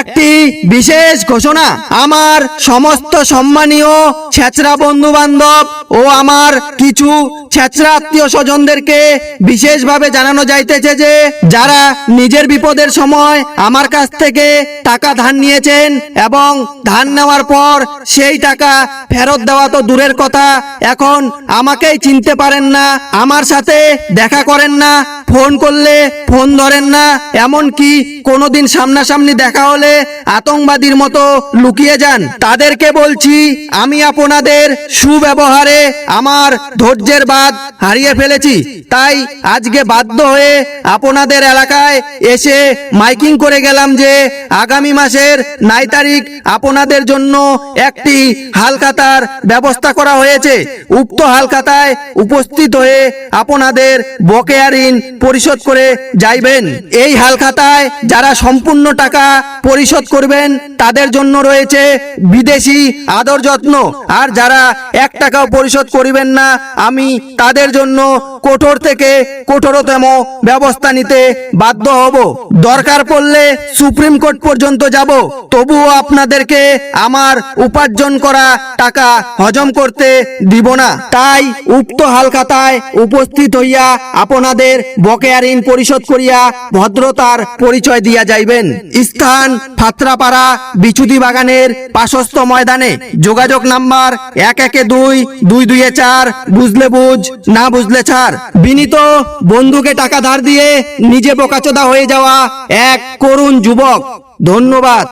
একটি বিশেষ ঘোষণা। আমার সমস্ত সম্মানীয় ছেচরা বন্ধু বান্ধব ও আমার কিছু ছেচরা আত্মীয় স্বজনদেরকে বিশেষভাবে জানানো যাইতেছে যে, যারা নিজের বিপদের সময় আমার কাছ থেকে টাকা ধার নিয়েছেন এবং ধার নেওয়ার পর সেই টাকা ফেরত দেওয়া তো দূরের কথা, এখন আমাকেই চিনতে পারেন না, আমার সাথে দেখা করেন না। ফোন করলে ফোন ধরেন না এমন কি কোনোদিন সামনাসামনি দেখা হলে আতঙ্কবাদীর মতো লুকিয়ে যান। তাদেরকে বলছি, আমি আপনাদের সুব্যবহারে আমার ধৈর্যের বাদ হারিয়ে ফেলেছি। তাই আজকে বাধ্য হয়ে আপনাদের এলাকায় এসে মাইকিং করে গেলাম যে আগামী মাসের নাই তারিখ আপনাদের জন্য একটি হালখাতার ব্যবস্থা করা হয়েছে। উক্ত হালখাতায় উপস্থিত হয়ে আপনাদের বকেয়া ঋণ পরিশোধ করে যাইবেন। এই হালখাতায় যারা সম্পূর্ণ টাকা পরিশোধ করবেন, তাদের জন্য রয়েছে বিদেশি আদর যত্ন। আর যারা এক টাকাও পরিশোধ করিবেন না, আমি তাদের জন্য কঠোর থেকে কঠোরতম ব্যবস্থা নিতে বাধ্য হব। দরকার পড়লে সুপ্রিম কোর্ট পর্যন্ত যাব। তবুও আপনাদেরকে আমার উপার্জন করা টাকা হজম করতে দিব না। তাই উক্ত হালখাতায় উপস্থিত হইয়া আপনাদের বকেয়া ঋণ পরিশোধ করিয়া ভদ্রতার পরিচয় দিয়া যাইবেন। স্থান ফাত্রাপাড়া বিচুদি বাগানের পাশস্থ ময়দানে। যোগাযোগ নাম্বার এক একে দুই দুই দুইয়ে চার, বুঝলে বুঝ, না বুঝলে ছাড়। বিনীত বন্ধুকে টাকা ধার দিয়ে নিজে বোকাচোদা হয়ে যাওয়া এক করুণ যুবক। ধন্যবাদ।